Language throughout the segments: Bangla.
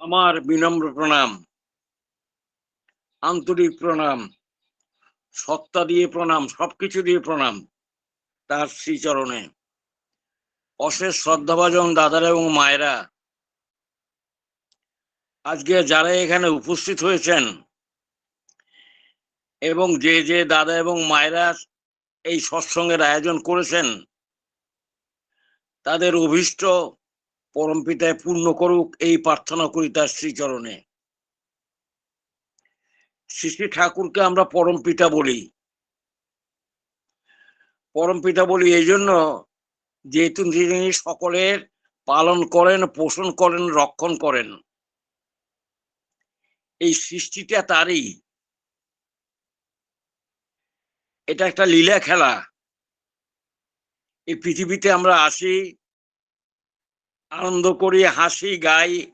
আমার বিনম্র প্রণাম আন্তরিক প্রণাম সত্তা দিয়ে প্রণাম সবকিছু দিয়ে প্রণাম তার শ্রীচরণে। অশেষ শ্রদ্ধাভাজন দাদারা এবং মায়েরা আজকে যারা এখানে উপস্থিত হয়েছেন এবং যে যে দাদা এবং মায়েরা এই সৎসঙ্গের আয়োজন করেছেন তাদের অভীষ্ট পরমপিতায় পূর্ণ করুক এই প্রার্থনা করি তার শ্রীচরণে। শ্রী শ্রী ঠাকুরকে আমরা পরমপিতা বলি। পরমপিতা বলি এই জন্য যেহেতু তিনি সকলের পালন করেন, পোষণ করেন, রক্ষণ করেন। এই সৃষ্টিটা তারই। এটা একটা লীলা খেলা। এই পৃথিবীতে আমরা আসি, আনন্দ করি, হাসি, গাই,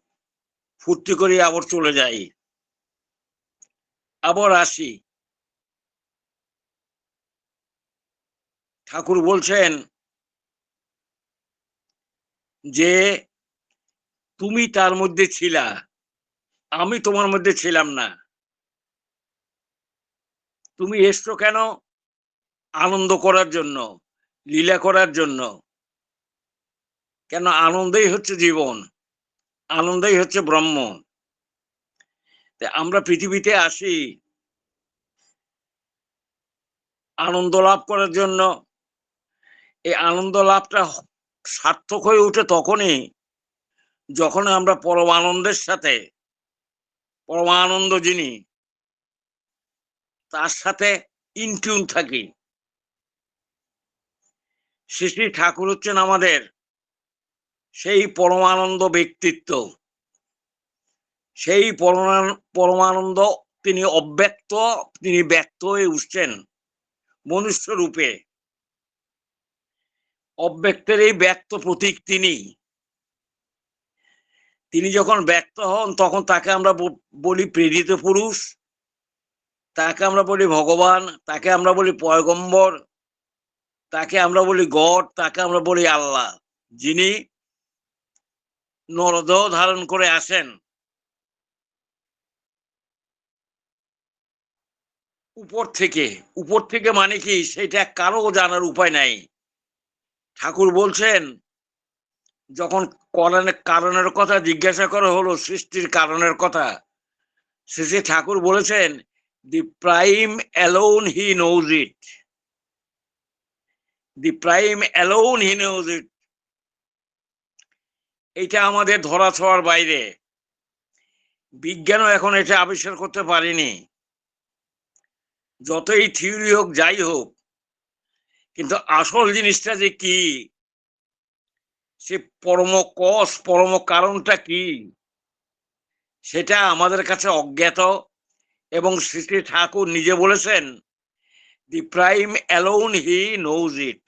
ফুর্তি করি, আবার চলে যাই। আবার আসি। ঠাকুর বলছেন যে, তুমি তার মধ্যে ছিলা, আমি তোমার মধ্যে ছিলাম না। তুমি এসছো কেন? আনন্দ করার জন্য। লীলা করার জন্য। কেন? আনন্দেই হচ্ছে জীবন। আনন্দেই হচ্ছে ব্রহ্ম। আমরা পৃথিবীতে আসি। আনন্দ লাভ করার জন্য। এই আনন্দ লাভটা সার্থক হয়ে ওঠে তখনই যখন আমরা পরম আনন্দের সাথে পরমানন্দ যিনি, তার সাথে ইনটিউন থাকি। শ্রী শ্রী ঠাকুর হচ্ছেন আমাদের সেই পরমানন্দ ব্যক্তিত্ব। সেই পরমা- পরমানন্দ তিনি অব্যক্ত, তিনি ব্যক্ত হয়ে উঠছেন মনুষ্য রূপে। অব্যক্তের এই ব্যক্ত প্রতীক তিনি। তিনি যখন ব্যক্ত হন, তখন তাকে আমরা বলি প্রেরিত পুরুষ, তাকে আমরা বলি ভগবান, তাকে আমরা বলি পয়গম্বর তাকে আমরা বলি গড, তাকে আমরা বলি আল্লাহ। যিনি নরদেহ ধারণ করে আসেন। উপর থেকে। উপর থেকে মানে কি? সেটা কারও জানার উপায় নাই। ঠাকুর বলছেন, যখন করণের কারণের কথা জিজ্ঞাসা করা হলো, সৃষ্টির কারণের কথা, শেষে ঠাকুর বলেছেন the prime alone he knows it the prime alone he knows it এটা আমাদের ধরা ছোঁয়ার বাইরে। বিজ্ঞানও এখন এটা আবিষ্কার করতে পারেনি। যতই থিওরি হোক, যাই হোক, কিন্তু আসল জিনিসটা যে কি, সে পরম কষ পরম কারণটা কি, সেটা আমাদের কাছে অজ্ঞাত এবং শ্রী শ্রী ঠাকুর নিজে বলেছেন। The prime alone he knows it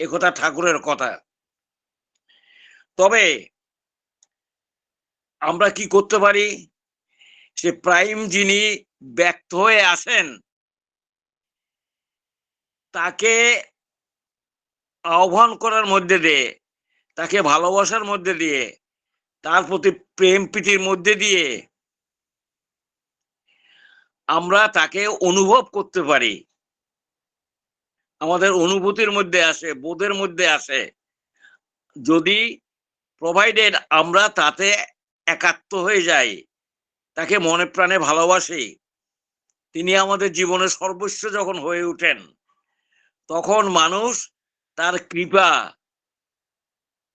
একথা ঠাকুরের কথা। তবে আমরা কি করতে পারি? সে প্রাইম যিনি ব্যক্ত হয়ে আসেন তাকে আহ্বান করার মধ্যে দিয়ে, তাকে ভালোবাসার মধ্যে দিয়ে, তার প্রতি প্রেম প্রীতির মধ্যে দিয়ে আমরা তাকে অনুভব করতে পারি। আমাদের অনুভূতির মধ্যে আসে বোধের মধ্যে আসে যদি প্রোভাইডেড আমরা তাতে একাত্ম হয়ে যাই, তাকে মনে প্রাণে ভালোবাসি, তিনি আমাদের জীবনে সর্বস্ব যখন হয়ে ওঠেন, তখন মানুষ তার কৃপা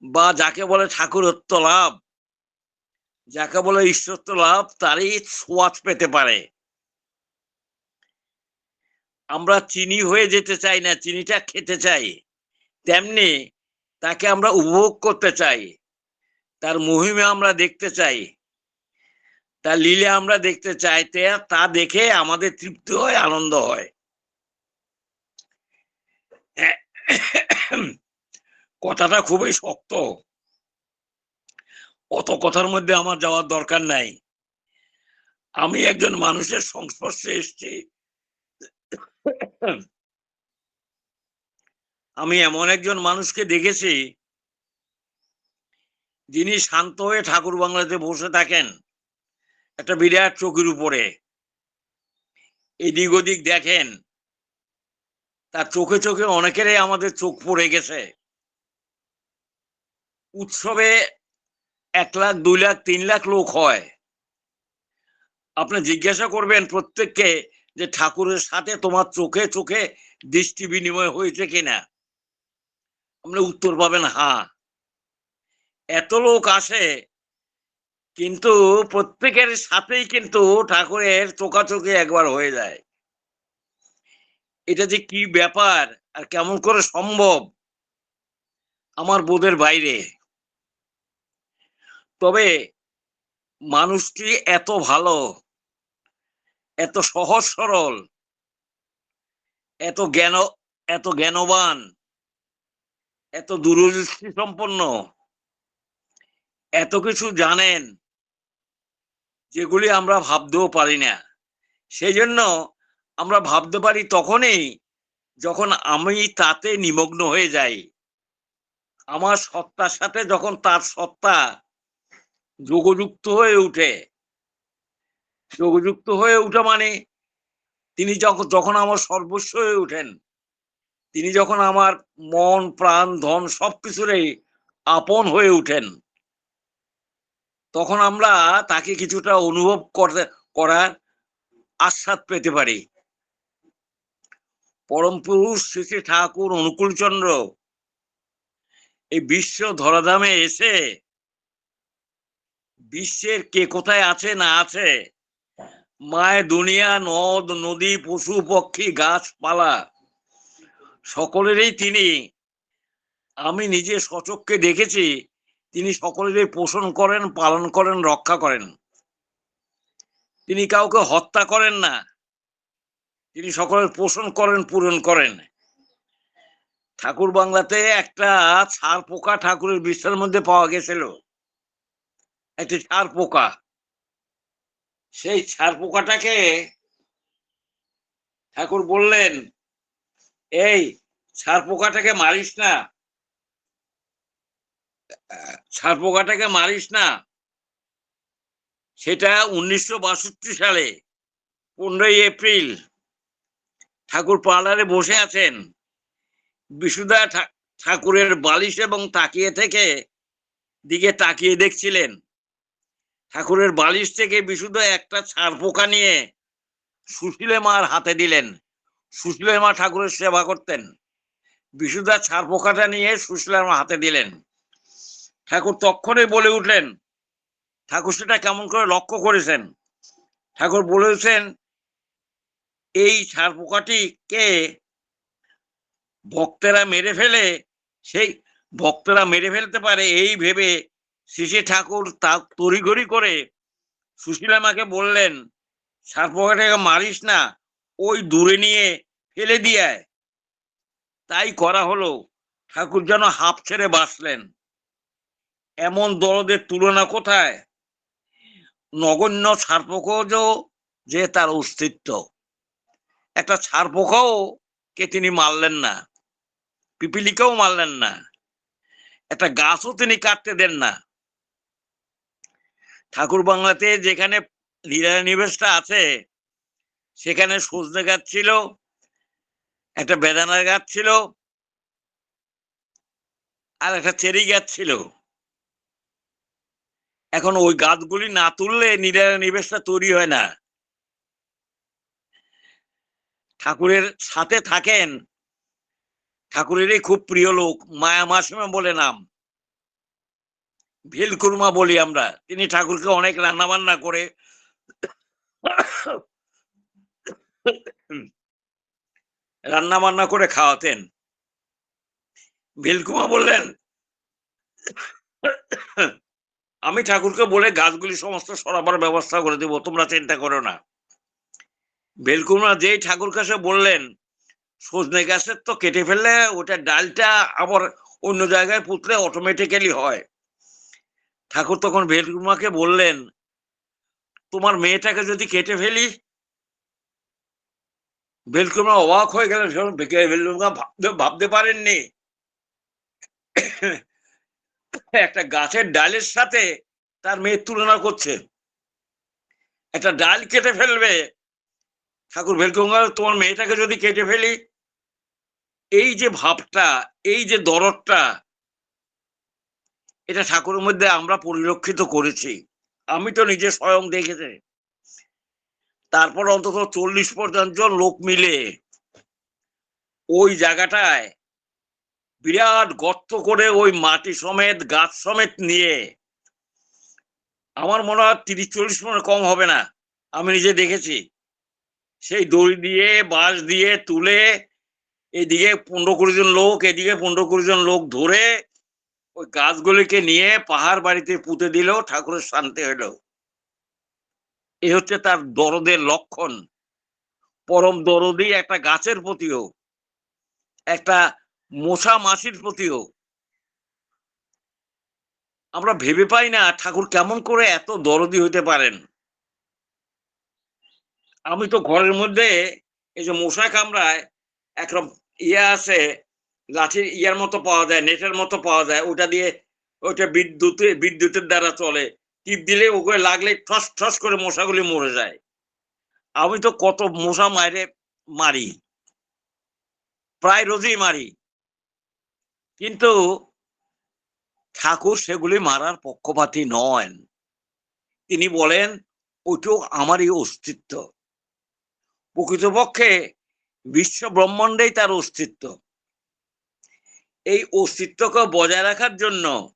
বা যাকে বলে ঠাকুরত্ব লাভ, যাকে বলে ঈশ্বরত্ব লাভ, তারই সোয়াজ পেতে পারে। আমরা চিনি হয়ে যেতে চাই না, চিনিটা খেতে চাই। তেমনি তাকে আমরা উপভোগ করতে চাই। তার মহিমা আমরা দেখতে চাই। তার লীলা আমরা দেখতে চাই। তা দেখে আমাদের তৃপ্তি হয়, আনন্দ হয়। কথাটা খুবই শক্ত। অত কথার মধ্যে আমার যাওয়ার দরকার নাই। আমি একজন মানুষের সংস্পর্শে এসেছি। আমি এমন একজন মানুষকে দেখেছি যিনি শান্ত হয়ে ঠাকুর বাংলাতে বসে থাকেন, একটা বিরাট চোখের উপরে। এদিক ওদিক দেখেন, তার চোখে চোখে অনেকেরই আমাদের চোখ পড়ে গেছে। উৎসবে এক লাখ, দুই লাখ, তিন লাখ লোক হয়। আপনি জিজ্ঞাসা করবেন প্রত্যেককে যে ঠাকুরের সাথে তোমার চোখে চোখে দৃষ্টি বিনিময় হয়েছে কিনা? আপনি উত্তর পাবেন হা এত লোক আসে, কিন্তু প্রত্যেকের সাথেই কিন্তু ঠাকুরের চোখাচোখি একবার হয়ে যায়। এটা যে কি ব্যাপার আর কেমন করে সম্ভব? আমার বোধের বাইরে। তবে মানুষটি এত ভালো এত সহজ সরল, এত জ্ঞান, এত জ্ঞানবান, এত দূরদৃষ্টি সম্পন্ন এত কিছু জানেন যেগুলি আমরা ভাবতেও পারি না। সেই জন্য আমরা ভাবতে পারি তখনই যখন আমি তাতে নিমগ্ন হয়ে যাই। আমার সত্তার সাথে যখন তার সত্তা যোগযুক্ত হয়ে উঠে যোগযুক্ত হয়ে উঠে মানে তিনি যখন যখন আমার সর্বস্ব হয়ে উঠেন তিনি যখন আমার মন, প্রাণ, ধন সবকিছুরই আপন হয়ে উঠেন তখন আমরা তাকে কিছুটা অনুভব করতে, করার আস্বাদ পেতে পারি। পরম পুরুষ শ্রী শ্রী ঠাকুর অনুকূলচন্দ্র এই বিশ্ব ধরাধামে এসে বিশ্বের কে কোথায় আছে না আছে মায় দুনিয়া, নদ, নদী, পশু, পক্ষী, গাছপালা, সকলেরই তিনি। আমি নিজে সচক্ষে দেখেছি, তিনি সকলেরই পোষণ করেন, পালন করেন, রক্ষা করেন। তিনি কাউকে হত্যা করেন না, তিনি সকলের পোষণ করেন, পূরণ করেন। ঠাকুর বাংলাতে একটা ছাড় পোকা ঠাকুরের বিশ্বের মধ্যে পাওয়া গেছিল। একটি ছাড় পোকা সেই ছাড় পোকাটাকে ঠাকুর বললেন, এই ছাড় পোকাটাকে মারিস না। ছাড় পোকাটাকে মারিস না। সেটা উনিশশো বাষট্টি সালে, পনেরোই এপ্রিল, ঠাকুর পার্লারে বসে আছেন। বিশুদা ঠাকুরের বালিশ এবং তাকিয়ে থেকে দিকে তাকিয়ে দেখছিলেন। ঠাকুরের বালিশ থেকে বিশুদ্ধ একটা ছাড় পোকা নিয়ে সুশীলে মার হাতে দিলেন। সুশীলে মা ঠাকুরের সেবা করতেন। বিশুদ্ধা ছাড় পোকাটা নিয়ে সুশীলের মা হাতে দিলেন। ঠাকুর তক্ষণে বলে উঠলেন, ঠাকুর সেটা কেমন করে লক্ষ্য করেছেন? ঠাকুর বলেছেন, এই ছাড় পোকাটি কে? ভক্তেরা মেরে ফেলে, সেই ভক্তরা মেরে ফেলতে পারে এই ভেবে শ্রী ঠাকুর তা তড়িঘড়ি করে সুশীলা মাকে বললেন পোকাটাকে মারিস না, ওই দূরে নিয়ে ফেলে দিয়ে তাই করা হলো। ঠাকুর যেন হাফ ছেড়ে বাঁচলেন। এমন দরদের তুলনা কোথায়? নগণ্য ছাড়পোকজ যে তার অস্তিত্ব। একটা ছাড়পোকাও কে তিনি মারলেন না, পিপিলিকাও মারলেন না। একটা গাছও তিনি কাটতে দেন না। ঠাকুর বাংলাতে যেখানে নিবেশটা আছে, সেখানে সজনে গাছ ছিল, একটা বেদানার গাছ ছিল, আর একটা চেরি গাছ ছিল। এখন ওই গাছগুলি না তুললে নিবেশটা তৈরি হয় না। ঠাকুরের সাথে থাকেন, ঠাকুরেরই খুব প্রিয় লোক, মায়া মাসিমা বলে নাম। ভেলকুরমা বলি আমরা। তিনি ঠাকুরকে অনেক রান্না বান্না করে রান্না বান্না করে খাওয়াতেন। ভেলকুমা বললেন, আমি ঠাকুরকে বলে গাছগুলি সমস্ত সরাবার ব্যবস্থা করে দেবো, তোমরা চিন্তা করো না। বেলকুমা যেই ঠাকুর কাছে বললেন, সজনে গাছের তো কেটে ফেললে ওটা ডালটা আবার অন্য জায়গায় পুতলে অটোমেটিক্যালি হয়। ঠাকুর তখন বেলকুমাকে বললেন, তোমার মেয়েটাকে যদি কেটে ফেলি? বেলকুমা অবাক হয়ে গেলেন বেলকুমা ভাবতে ভাবতে পারেননি। একটা গাছের ডালের সাথে তার মেয়ের তুলনা করছে। একটা ডাল কেটে ফেলবে। ঠাকুর ভেলকুঙ্গা তোমার মেয়েটাকে যদি কেটে ফেলি? এই যে ভাবটা, এই যে দরদটা এটা ঠাকুরের মধ্যে আমরা পরিলক্ষিত করেছি। আমি তো নিজে স্বয়ং দেখেছি। তারপর অন্তত চল্লিশ পর্যন্ত লোক মিলে ওই জায়গাটায় বিরাট গর্ত করে ওই মাটি সমেত, গাছ সমেত নিয়ে, আমার মনে হয় তিরিশ চল্লিশ মনে কম হবে না, আমি নিজে দেখেছি। সেই দড়ি দিয়ে, বাঁশ দিয়ে তুলে, এদিকে পনেরো কুড়ি জন লোক, এদিকে পনেরো কুড়ি জন লোক ধরে ওই গাছগুলিকে নিয়ে পাহাড় বাড়িতে পুঁতে দিল ঠাকুরের শান্তি হলো এ হচ্ছে তার দরদের লক্ষণ। পরম দরদি একটা গাছের প্রতিও, একটা মশা মাছির প্রতিও। আমরা ভেবে পাই না ঠাকুর কেমন করে এত দরদি হইতে পারেন। আমি তো ঘরের মধ্যে এই যে মশা কামড়ায় একরকম ইয়ে আছে লাঠির ইয়ার মতো পাওয়া যায়, নেটের মতো পাওয়া যায়, ওটা দিয়ে ওটা বিদ্যুতে, বিদ্যুতের দ্বারা চলে। টিপ দিলে ওগুলো লাগলে ঠস ঠস করে মশাগুলি মরে যায়। আমি তো কত মশা মারে মারি। প্রায় রোজই মারি। কিন্তু ঠাকুর সেগুলি মারার পক্ষপাতী নন। তিনি বলেন ওইটাও আমারই অস্তিত্ব। প্রকৃতপক্ষে বিশ্ব ব্রহ্মাণ্ডেই তার অস্তিত্ব। এই অস্তিত্বকে বজায় রাখার জন্য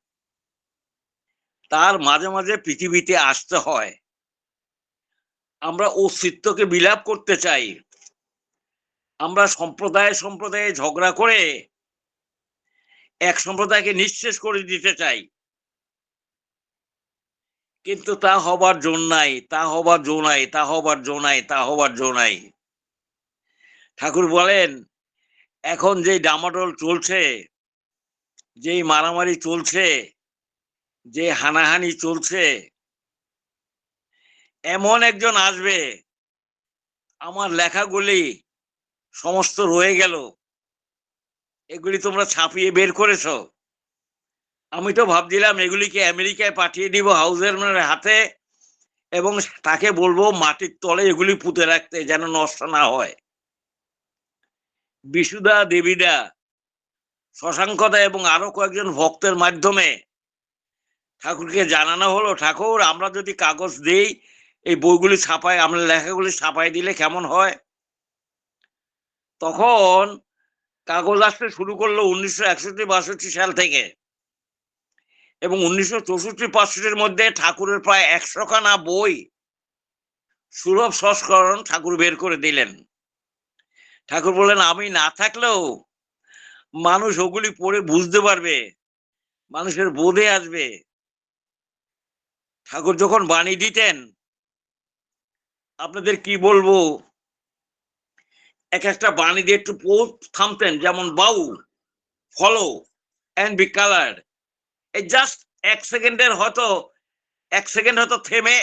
তার মাঝে মাঝে পৃথিবীতে আসতে হয়। আমরা অস্তিত্বকে বিলাপ করতে চাই। আমরা সম্প্রদায় সম্প্রদায়ে ঝগড়া করে এক সম্প্রদায়কে নিঃশেষ করে দিতে চাই। কিন্তু তা হবার জোর নাই, তা হবার জো নাই, তা হবার জো নাই, তা হবার জো নাই। ঠাকুর বলেন, এখন যে ডামাডোল চলছে যেই মারামারি চলছে, যে হানাহানি চলছে, এমন একজন আসবে, আমার লেখাগুলি সমস্ত রয়ে গেল। এগুলি তোমরা ছাপিয়ে বের করেছ। আমি তো ভাবছিলাম এগুলিকে আমেরিকায় পাঠিয়ে দিব হাউসের হাতে এবং তাকে বলব মাটির তলে এগুলি পুঁতে রাখতে যেন নষ্ট না হয়। বিশুদা দেবীদা শশাঙ্কদা এবং আরও কয়েকজন ভক্তের মাধ্যমে ঠাকুরকে জানানো হলো, ঠাকুর, আমরা যদি কাগজ দেই, এই বইগুলি ছাপাই, আমরা লেখাগুলি ছাপাই দিলে কেমন হয়? তখন কাগজ আসতে শুরু করল উনিশশো একষট্টি বাষট্টি সাল থেকে এবং উনিশশো চৌষট্টি পাঁচষট্টির মধ্যে ঠাকুরের প্রায় একশো খানা বই সুলভ সংস্করণ ঠাকুর বের করে দিলেন। ঠাকুর বললেন, আমি না থাকলেও মানুষ ওগুলি পড়ে বুঝতে পারবে। মানুষের বোধে আসবে। ঠাকুর যখন বাণী দিতেন, আপনাদের কি বলব? এক একটা বাণী দিয়ে একটু থামতেন, যেমন bow follow and be colour এই জাস্ট এক সেকেন্ডের হয়তো, এক সেকেন্ড হয়তো থেমে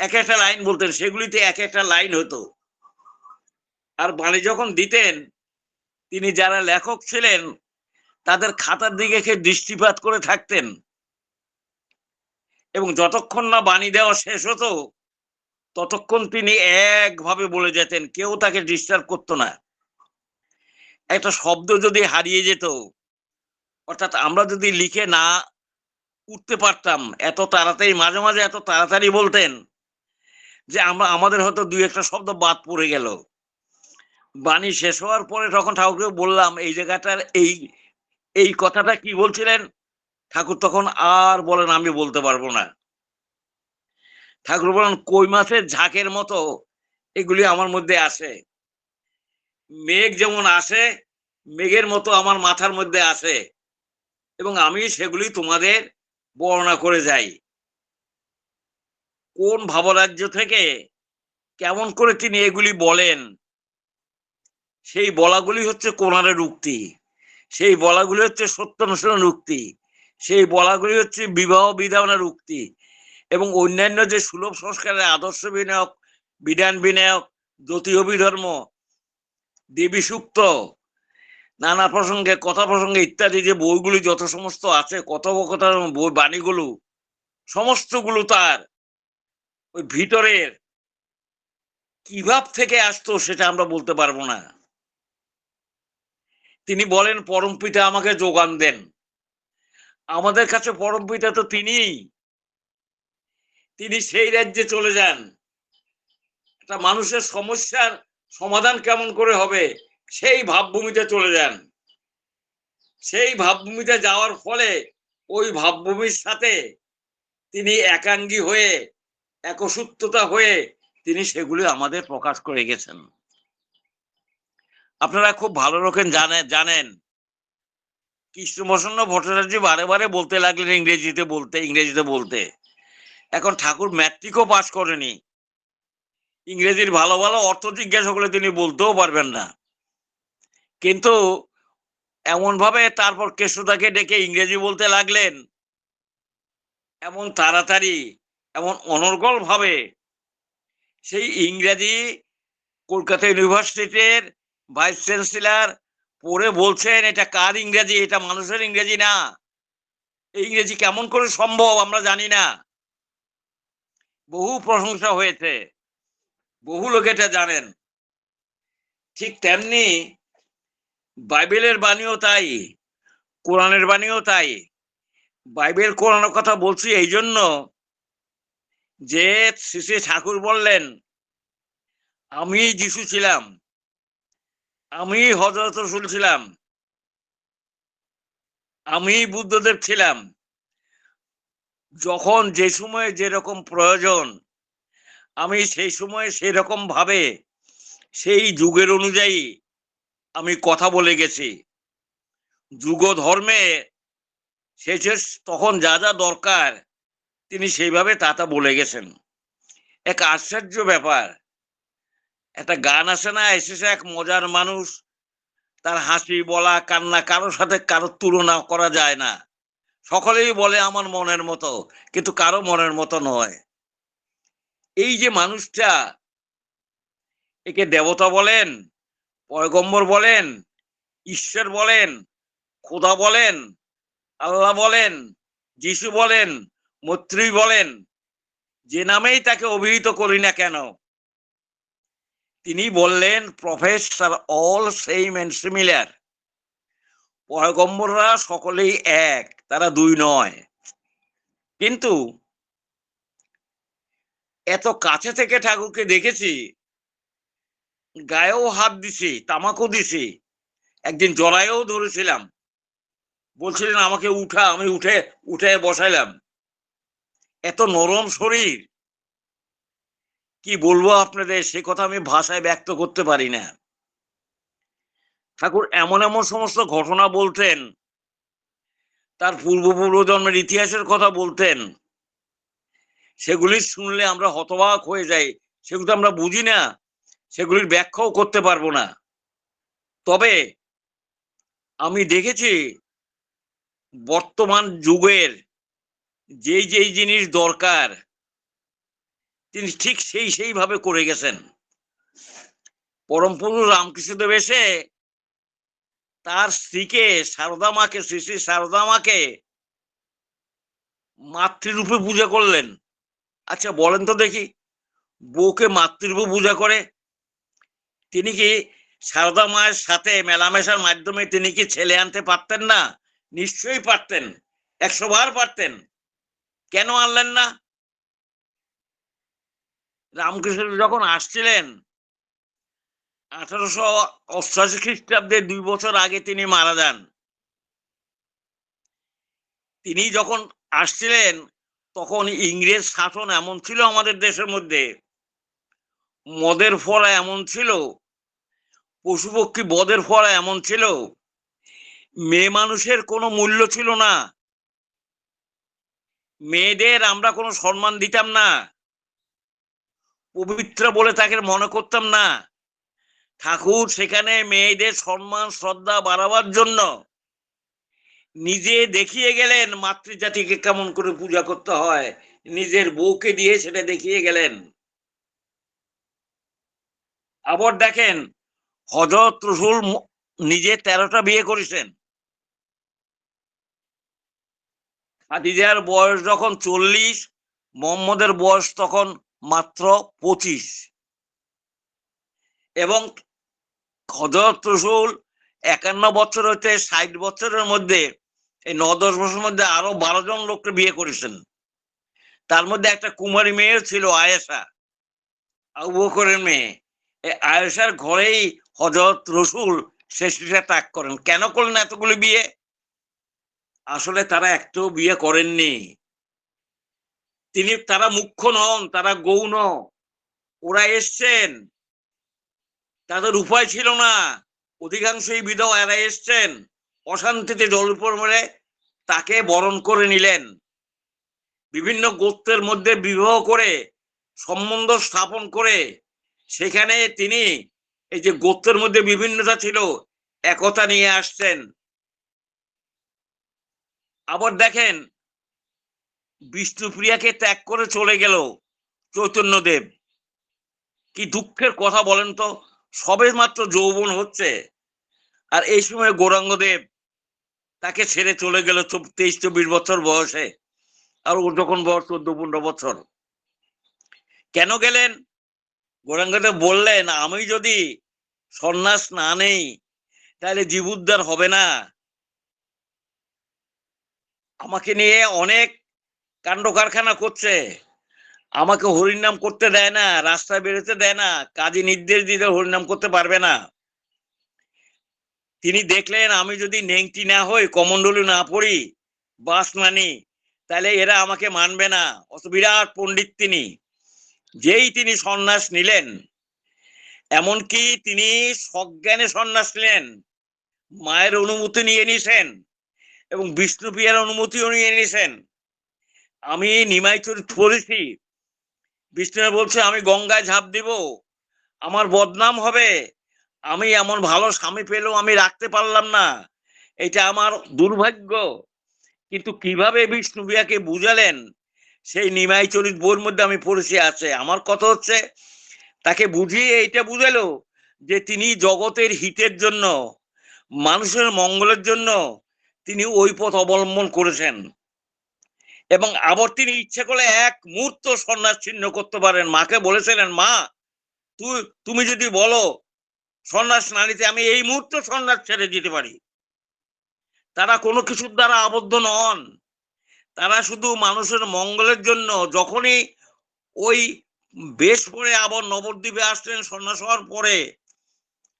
এক একটা লাইন বলতেন, সেগুলিতে এক একটা লাইন হতো। আর বাণী যখন দিতেন তিনি যারা লেখক ছিলেন, তাদের খাতার দিকে খেয়ে দৃষ্টিপাত করে থাকতেন। এবং যতক্ষণ না বাণী দেওয়া শেষ হতো, ততক্ষণ তিনি একভাবে বলে যেতেন, কেউ তাকে ডিস্টার্ব করতো না। একটা শব্দ যদি হারিয়ে যেত, অর্থাৎ আমরা যদি লিখে না উঠতে পারতাম, এত তাড়াতাড়ি, মাঝে মাঝে এত তাড়াতাড়ি বলতেন যে আমরা, আমাদের হয়তো দুই একটা শব্দ বাদ পড়ে গেল। বাণী শেষ হওয়ার পরে তখন ঠাকুরকে বললাম, এই জায়গাটার এই এই কথাটা কি বলছিলেন? ঠাকুর তখন আর বলেন, আমি বলতে পারব না। ঠাকুর বলেন, কই মাছের ঝাঁকের মতো এগুলি আমার মধ্যে আসে মেঘ যেমন আসে, মেঘের মতো আমার মাথার মধ্যে আসে এবং আমি সেগুলি তোমাদের বর্ণনা করে যাই। কোন ভাবরাজ্য থেকে কেমন করে তিনি এগুলি বলেন? সেই বলাগুলি হচ্ছে কোনারের উক্তি। সেই বলাগুলি হচ্ছে সত্যানুসরণ উক্তি। সেই বলাগুলি হচ্ছে বিবাহ বিধানের উক্তি। এবং অন্যান্য যে সুলভ সংস্কারের আদর্শ বিনায়ক, বিধান বিনায়ক, জ্যোতি অভিধর্ম, দেবী সুক্ত নানা প্রসঙ্গে, কথা প্রসঙ্গে ইত্যাদি যে বইগুলি যত সমস্ত আছে, কথোপকথন, বই বাণীগুলো, সমস্তগুলো তার ওই ভিতরের কিভাব থেকে আসতো সেটা আমরা বলতে পারব না। তিনি বলেন, পরম পিতা আমাকে যোগান দেন। আমাদের কাছে পরম পিতা তো তিনিই। তিনি সেই রাজ্যে চলে যান। একটা মানুষের সমস্যার সমাধান কেমন করে হবে, সেই ভাবভূমিতে চলে যান। সেই ভাবভূমিতে যাওয়ার ফলে ওই ভাবভূমির সাথে তিনি একাঙ্গী হয়ে, একসূত্রতা হয়ে তিনি সেগুলি আমাদের প্রকাশ করে গেছেন। আপনারা খুব ভালো রকম জানেন জানেন। কৃষ্ণপ্রসন্ন ভট্টাচার্য বারে বারে বলতে লাগলেন ইংরেজিতে বলতে ইংরেজিতে বলতে। এখন ঠাকুর ম্যাট্রিকও পাশ করেনি। ইংরেজির ভালো ভালো অর্থ জিজ্ঞাসা করলে তিনি বলতেও পারবেন না। কিন্তু এমন ভাবে তারপর কেশুদাকে ডেকে ইংরেজি বলতে লাগলেন, এমন তাড়াতাড়ি, এমন অনর্গল ভাবে সেই ইংরেজি কলকাতা ইউনিভার্সিটির ভাইস চ্যান্সেলর পড়ে বলছেন, এটা কার ইংরেজি? এটা মানুষের ইংরেজি না। এই ইংরেজি কেমন করে সম্ভব আমরা জানি না। বহু প্রশংসা হয়েছে। বহু লোক এটা জানেন। ঠিক তেমনি বাইবেলের বাণীও তাই, কোরআনের বাণীও তাই। বাইবেল কোরআনের কথা বলছি এই জন্য যে শ্রী ঠাকুর বললেন, আমি যিশু ছিলাম আমি হজরত রসুল ছিলাম। আমি বুদ্ধদেব ছিলাম। যখন যে সময়ে যেরকম প্রয়োজন, আমি সেই সময়ে সেই রকম ভাবে, সেই যুগের অনুযায়ী আমি কথা বলে গেছি। যুগ ধর্মে শেষে তখন যা যা দরকার, তিনি সেইভাবে তা তা বলে গেছেন। এক আশ্চর্য ব্যাপার একটা গান আসে না, এসেছে এক মজার মানুষ। তার হাসি বলা, কান্না কারোর সাথে কারোর তুলনা করা যায় না। সকলেই বলে আমার মনের মতো, কিন্তু কারও মনের মতো নয়। এই যে মানুষটা, একে দেবতা বলেন, পয়গম্বর বলেন, ঈশ্বর বলেন, খোদা বলেন, আল্লাহ বলেন, যিশু বলেন, মৈত্রী বলেন, যে নামেই তাকে অভিহিত করি না কেন তিনি বললেন, prophets are all same and similar পয়গম্বররা সকলেই এক, তারা দুই নয়। কিন্তু এত কাছে থেকে ঠাকুরকে দেখেছি, গায়েও হাত দিছি, তামাকও দিছি। একদিন জড়াইও ধরেছিলাম। বলছিলেন, আমাকে উঠা, আমি উঠে উঠে বসাইলাম। এত নরম শরীর কি বলব আপনাদের? সে কথা আমি ভাষায় ব্যক্ত করতে পারি না। ঠাকুর, এমন এমন সমস্ত ঘটনা বলতেন, তার পূর্বপূর্ব জন্মের ইতিহাসের কথা বলতেন, সেগুলি শুনলে আমরা হতবাক হয়ে যাই। সেগুলো আমরা বুঝি না, সেগুলির ব্যাখ্যাও করতে পারব না। তবে আমি দেখেছি বর্তমান যুগের যেই যেই জিনিস দরকার তিনি ঠিক সেই সেইভাবে করে গেছেন। পরমপুরু রামকৃষ্ণদেব এসে তার স্ত্রীকে সারদা মাকে শ্রী শ্রী সারদা মাকে মাতৃরূপে পূজা করলেন। আচ্ছা বলেন তো দেখি, বউকে মাতৃরূপে পূজা করে? তিনি কি সারদা মায়ের সাথে মেলামেশার মাধ্যমে তিনি কি ছেলে আনতে পারতেন না? নিশ্চয়ই পারতেন, একশো বার পারতেন। কেন আনলেন না? রামকৃষ্ণ যখন আসছিলেন, আঠারোশো অষ্টাশি খ্রিস্টাব্দে দুই বছর আগে তিনি মারা যান। তিনি যখন আসছিলেন, তখন ইংরেজ শাসন এমন ছিল আমাদের দেশের মধ্যে, মদের ফলা এমন ছিল, পশুপক্ষী বদের ফলা এমন ছিল, মেয়ে মানুষের কোনো মূল্য ছিল না। মেয়েদের আমরা কোনো সম্মান দিতাম না। পবিত্র বলে তাকে মনে করতাম না। ঠাকুর সেখানে মেয়েদের সম্মান, শ্রদ্ধা বাড়াবার জন্য নিজে দেখিয়ে গেলেন মাতৃজাতিকে কেমন করে পূজা করতে হয়। নিজের বউকে দিয়ে সেটা দেখিয়ে গেলেন। আবার দেখেন হজরত রসুল নিজে তেরোটা বিয়ে করেছেন। খাদিজার বয়স যখন চল্লিশ, মোহাম্মদের বয়স তখন মাত্র পঁচিশ। এবং হজরত রসুল একান্ন বছর হইতে ষাট বছরের মধ্যে, এই ন দশ বছরের মধ্যে আরও বারো জন লোককে বিয়ে করেছেন। তার মধ্যে একটা কুমারী মেয়ের ছিল আয়েশা বকরের মেয়ে। এই আয়েশার ঘরেই হজরত রসুল শেষে ত্যাগ করেন। কেন করলেন এতগুলি বিয়ে? আসলে তারা একটাও বিয়ে করেননি। তিনি তারা মুখ্য নন, তারা গৌণ। ওরা এসছেন। তাদের উপায় ছিল না। অধিকাংশই বিধবা এরা এসছেন। অশান্তিতে জলপর মরে তাকে বরণ করে নিলেন। বিভিন্ন গোত্রের মধ্যে বিবাহ করে, সম্বন্ধ স্থাপন করে, সেখানে তিনি এই যে গোত্রের মধ্যে বিভিন্নতা ছিল, একতা নিয়ে আসছেন। আবার দেখেন বিষ্ণুপ্রিয়াকে ত্যাগ করে চলে গেল চৈতন্যদেব। কি দুঃখের কথা বলেন তো, সবে মাত্র যৌবন হচ্ছে। আর এই সময় গৌরাঙ্গদেব তাকে ছেড়ে চলে গেল তেইশ, চব্বিশ বছর বয়সে। আর ও যখন বয়স চোদ্দ, পনেরো বছর। কেন গেলেন? গৌরাঙ্গদেব বললেন, আমি যদি সন্ন্যাস না নেই, তাহলে জীবুদ্ধার হবে না। আমাকে নিয়ে অনেক কাণ্ড কারখানা করছে। আমাকে হরিনাম করতে দেয় না, রাস্তায় বেরোতে দেয় না, কাজে নির্দেশ দিতে হরিনাম করতে পারবে না। তিনি দেখলেন আমি যদি নেংটি না হই কমন্ডলী না পড়ি, বাস মানি, তাহলে এরা আমাকে মানবে না। অত বিরাট পণ্ডিত তিনি, যেই তিনি সন্ন্যাস নিলেন, এমনকি তিনি সজ্ঞানে সন্ন্যাস নিলেন, মায়ের অনুমতি নিয়ে নিছেন, এবং বিষ্ণুপ্রিয়ার অনুমতিও নিয়ে নিছেন। আমি নিমাই চরিত পড়েছি বিষ্ণু বলছে, আমি গঙ্গায় ঝাঁপ দিব, আমার বদনাম হবে, আমি এমন ভালো স্বামী পেলেও আমি রাখতে পারলাম না, এটা আমার দুর্ভাগ্য। কিন্তু কীভাবে বিষ্ণুপ্রিয়াকে বুঝালেন? সেই নিমাই চরিত বইয়ের মধ্যে আমি পড়েছি, আছে। আমার কথা হচ্ছে, তাকে বুঝিয়ে এইটা বুঝালো যে তিনি জগতের হিতের জন্য, মানুষের মঙ্গলের জন্য তিনি ওই পথ অবলম্বন করেছেন। এবং আবার তিনি ইচ্ছে করলে এক মুহূর্ত সন্ন্যাস ছিন্ন করতে পারেন। মাকে বলেছিলেন, মা, তুই, তুমি যদি বলো সন্ন্যাস না নিতে, আমি এই মুহূর্তে সন্ন্যাস ছেড়ে দিতে পারি। তারা কোনো কিছুর দ্বারা আবদ্ধ নন। তারা শুধু মানুষের মঙ্গলের জন্য। যখনই ওই বেশ পরে আবার নবদ্বীপে আসলেন, সন্ন্যাস হওয়ার পরে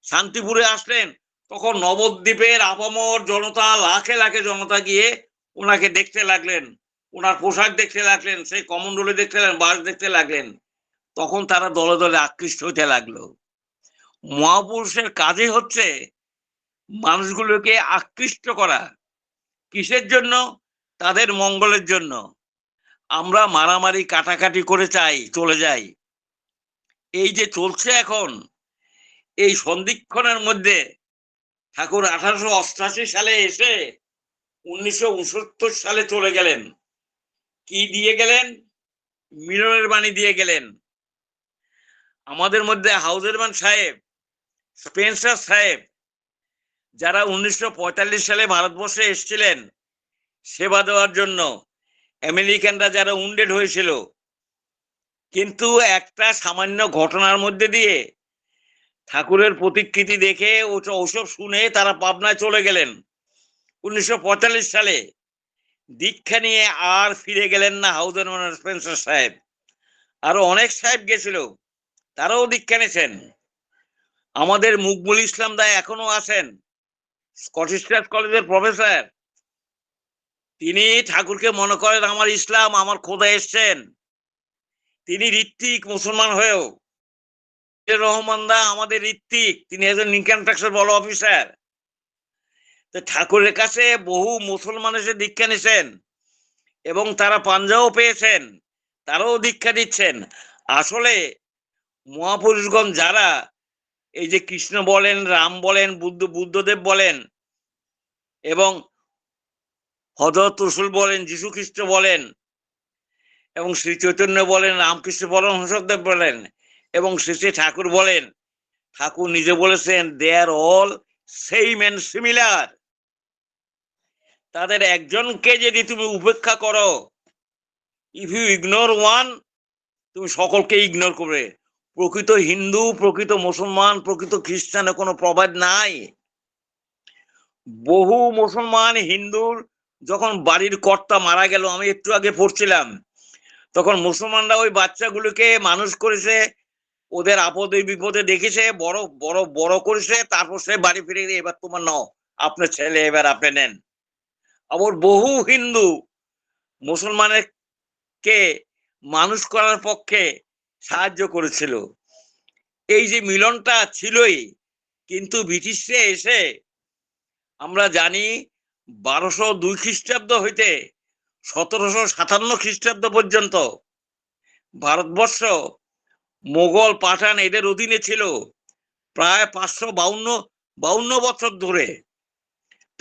শান্তিপুরে আসলেন, তখন নবদ্বীপের আপামর জনতা, লাখে লাখে জনতা গিয়ে ওনাকে দেখতে লাগলেন। ওনার পোশাক দেখতে লাগলেন, সেই কমন্ডলে দেখতে লাগলেন, বাস দেখতে লাগলেন। তখন তারা দলে দলে আকৃষ্ট হইতে লাগল। মহাপুরুষের কাজে হচ্ছে মানুষগুলোকে আকৃষ্ট করা। কিসের জন্য? তাদের মঙ্গলের জন্য। আমরা মারামারি, কাটাকাটি করে চাই, চলে যাই। এই যে চলছে এখন, এই সন্ধিক্ষণের মধ্যে ঠাকুর আঠারোশো অষ্টাশি সালে এসে উনিশশো উনসত্তর সালে চলে গেলেন। কি দিয়ে গেলেন? মিলনের বাণী দিয়ে গেলেন। আমাদের মধ্যে হাউজেরমান সাহেব, স্পেন্সার সাহেব, যারা উনিশশো পঁয়তাল্লিশ সালে ভারতবর্ষে এসেছিলেন, সেবা দেওয়ার জন্য। আমেরিকানরা যারা উন্ডেড হয়েছিল। কিন্তু একটা সামান্য ঘটনার মধ্যে দিয়ে ঠাকুরের প্রতিকৃতি দেখে ওসব শুনে তারা পাবনায় চলে গেলেন। উনিশশো পঁয়তাল্লিশ সালে দীক্ষা নিয়ে আর ফিরে গেলেন না হাউদার স্পেন্সার সাহেব। আরও অনেক সাহেব গেছিল, তারাও দীক্ষা নিয়েছেন। আমাদের মুকবুল ইসলাম দা এখনও আছেন, স্কটিশ কলেজের প্রফেসর। তিনি ঠাকুরকে মনে করেন, আমার ইসলাম, আমার খোদা এসছেন। তিনি ঋত্বিক মুসলমান হয়েও। রহমান দা, আমাদের ঋত্বিক, তিনি একজন ইনকাম ট্যাক্সের বড় অফিসার তো ঠাকুরের কাছে বহু মুসলমান এসে দীক্ষা নিছেন এবং তারা পাঞ্জাও পেয়েছেন, তারাও দীক্ষা দিচ্ছেন। আসলে মহাপুরুষগণ যারা এই যে কৃষ্ণ বলেন, রাম বলেন, বুদ্ধ, বুদ্ধদেব বলেন এবং হজরত রসুল বলেন যীশু খ্রিস্ট বলেন এবং শ্রী চৈতন্য বলেন, রামকৃষ্ণ বলেন হর্ষদেব বলেন এবং শ্রী শ্রী ঠাকুর বলেন, ঠাকুর নিজে বলেছেন they are all same and similar তাদের একজনকে যদি তুমি উপেক্ষা করো ইফ ইউ ইগনোর ওয়ান তুমি সকলকে ইগনোর করবে। প্রকৃত হিন্দু, প্রকৃত মুসলমান, প্রকৃত খ্রিস্টানের কোনো প্রবাদ নাই। বহু মুসলমান হিন্দুর যখন বাড়ির কর্তা মারা গেল, আমি একটু আগে পড়ছিলাম, তখন মুসলমানরা ওই বাচ্চাগুলোকে মানুষ করেছে, ওদের আপদে বিপদে দেখেছে বড় বড় বড় করেছে, তারপর সে বাড়ি ফিরে এবার তোমার নাও, আপনার ছেলে এবার আপনি নেন। আবার বহু হিন্দু মুসলমানের কে মানুষ করার পক্ষে সাহায্য করেছিল। এই যে মিলনটা ছিলই, কিন্তু ব্রিটিশরা এসে আমরা জানি বারোশো দুই খ্রিস্টাব্দ হইতে সতেরোশো সাতান্ন খ্রিস্টাব্দ পর্যন্ত ভারতবর্ষ মোগল পাঠান এদের অধীনে ছিল প্রায় পাঁচশো বাউন্ন বাউন্ন বছর ধরে।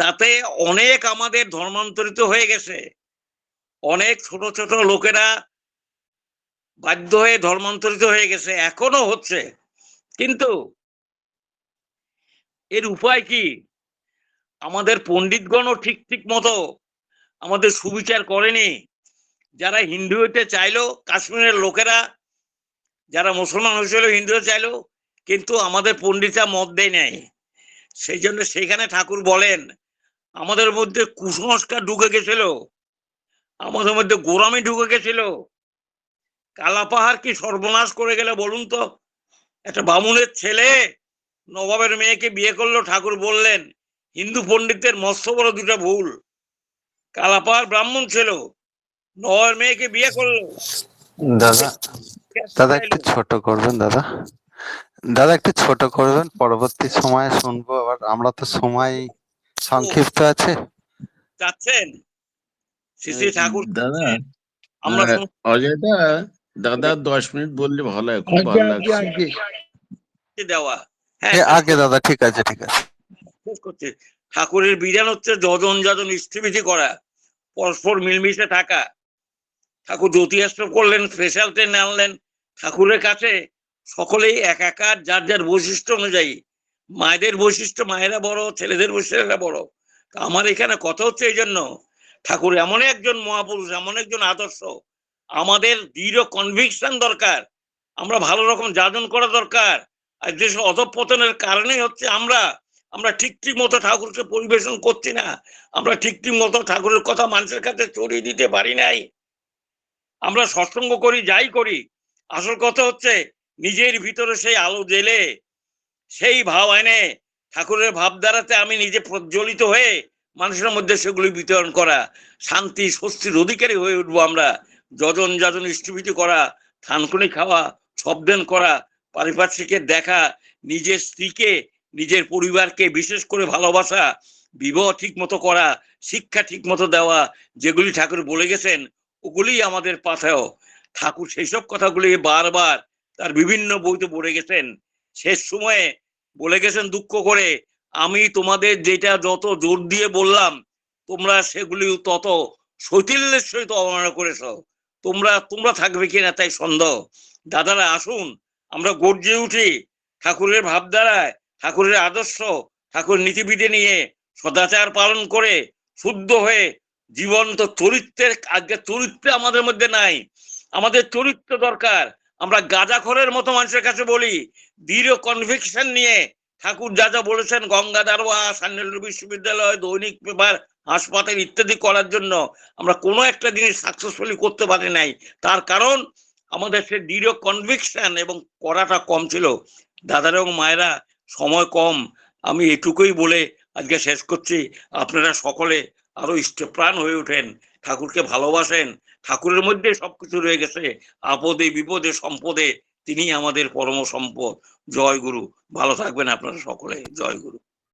তাতে অনেক আমাদের ধর্মান্তরিত হয়ে গেছে। অনেক ছোট ছোট লোকেরা বাধ্য হয়ে ধর্মান্তরিত হয়ে গেছে, এখনও হচ্ছে। কিন্তু এর উপায় কি? আমাদের পণ্ডিতগণও ঠিক ঠিক মতো আমাদের সুবিচার করেনি। যারা হিন্দু হইতে চাইলো, কাশ্মীরের লোকেরা, যারা মুসলমান হয়েছিল হিন্দু চাইলো, কিন্তু আমাদের পণ্ডিতরা মত দেয় নাই। সেই জন্য সেখানে ঠাকুর বলেন আমাদের মধ্যে কুসংস্কার ঢুকে গেছিল। আমাদের মধ্যে গোরামি ঢুকে গেছিল। কালাপাহাড় কি সর্বনাশ করে গেলে বলুন তো? একটা বামুনের ছেলে নবাবের মেয়েকে বিয়ে করল, ঠাকুর বললেন, হিন্দু পণ্ডিতদের মস্ত বড় দুটা ভুল। কালাপাহাড় ব্রাহ্মণ ছিল, নবাবের মেয়েকে বিয়ে করল। দাদা দাদা একটু ছোট করবেন, দাদা। দাদা একটু ছোট করবেন, পরবর্তী সময়ে শুনব, আবার আমরা তো সময় সংক্ষিপ্ত আছে? চাচ্ছেন শ্রী শ্রী ঠাকুর। দাদা আমরা হ্যাঁ, অজয়দা দাদা দশ মিনিট বললে ভালো হয় খুব ভালো লাগছে। দেওয়া। হ্যাঁ আগে দাদা ঠিক আছে ঠিক আছে। করছে। ঠাকুরের বিধান হচ্ছে যজন যজন স্থিমিতি করা পরস্পর মিলমিশে থাকা। ঠাকুর জ্যোতিষাস্ত্র করলেন স্পেশাল ট্রেন আনলেন। ঠাকুরের কাছে সকলেই একাকার যার যার বৈশিষ্ট্য অনুযায়ী মায়েদের বৈশিষ্ট্য, মায়েরা বড়, ছেলেদের বৈশিষ্ট্যরা বড়। আমার এখানে কথা হচ্ছে এই জন্য, ঠাকুর এমন একজন মহাপুরুষ, এমন একজন আদর্শ, আমাদের দৃঢ় কনভিকশন দরকার, আমরা ভালো রকম যাজন করা দরকার, আর দেশ অধপতনের কারণে হচ্ছে আমরা আমরা ঠিক ঠিক মতো ঠাকুরকে পরিবেশন করছি না, আমরা ঠিক ঠিক মতো ঠাকুরের কথা মানুষের কাছে ছড়িয়ে দিতে পারি নাই। আমরা সৎসঙ্গ করি, যাই করি, আসল কথা হচ্ছে নিজের ভিতরে সেই আলো জেলে সেই ভাব এনে ঠাকুরের ভাব দ্বারাতে আমি নিজে প্রজ্বলিত হয়ে মানুষের মধ্যে সেগুলি বিতরণ করা, শান্তি, স্বস্তির অধিকারী হয়ে উঠবো আমরা। যজন যজন ইষ্টভীতি করা, থানকুনি খাওয়া শব্দেন করা পারিপার্শ্বিকের দেখা, নিজের স্ত্রীকে, নিজের পরিবারকে বিশেষ করে ভালোবাসা, বিবাহ ঠিক মতো করা, শিক্ষা ঠিক মতো দেওয়া, যেগুলি ঠাকুর বলে গেছেন, ওগুলি আমাদের পাথেও ঠাকুর সেই সব কথাগুলি বারবার তার বিভিন্ন বইতে বলে গেছেন। শেষ সময়ে বলে গেছেন দুঃখ করে, আমি তোমাদের যেটা যত জোর দিয়ে বললাম, তোমরা সেগুলি তত শৈথিল্যের সহিত অবমাননা করেছ তোমরা তোমরা থাকবে কিনা তাই সন্দেহ। দাদারা, আসুন, আমরা গর্জে উঠি ঠাকুরের ভাবধারায়, ঠাকুরের আদর্শ, ঠাকুর নীতিবিধি নিয়ে সদাচার পালন করে শুদ্ধ হয়ে জীবন্ত চরিত্রের, আজকে চরিত্র আমাদের মধ্যে নাই। আমাদের চরিত্র দরকার। আমরা গাঁজাখরের মতো মানুষের কাছে বলি, দৃঢ় কনভিকশন নিয়ে ঠাকুর যা যা বলেছেন গঙ্গাধার বা সান্যাল বিশ্ববিদ্যালয়, দৈনিক পেপার, হাসপাতাল ইত্যাদি করার জন্য আমরা কোনো একটা জিনিস সাকসেসফুলি করতে পারি নাই। তার কারণ আমাদের সে দৃঢ় কনভিকশন এবং করাটা কম ছিল। দাদার এবং মায়েরা সময় কম। আমি এটুকুই বলে আজকে শেষ করছি। আপনারা সকলে আরও ইষ্টপ্রাণ হয়ে ওঠেন। ঠাকুরকে ভালোবাসেন। ঠাকুরের মধ্যে সবকিছু রয়ে গেছে। আপদে, বিপদে, সম্পদে তিনি আমাদের পরম সম্পদ। জয় গুরু। ভালো থাকবেন আপনারা সকলে। জয় গুরু।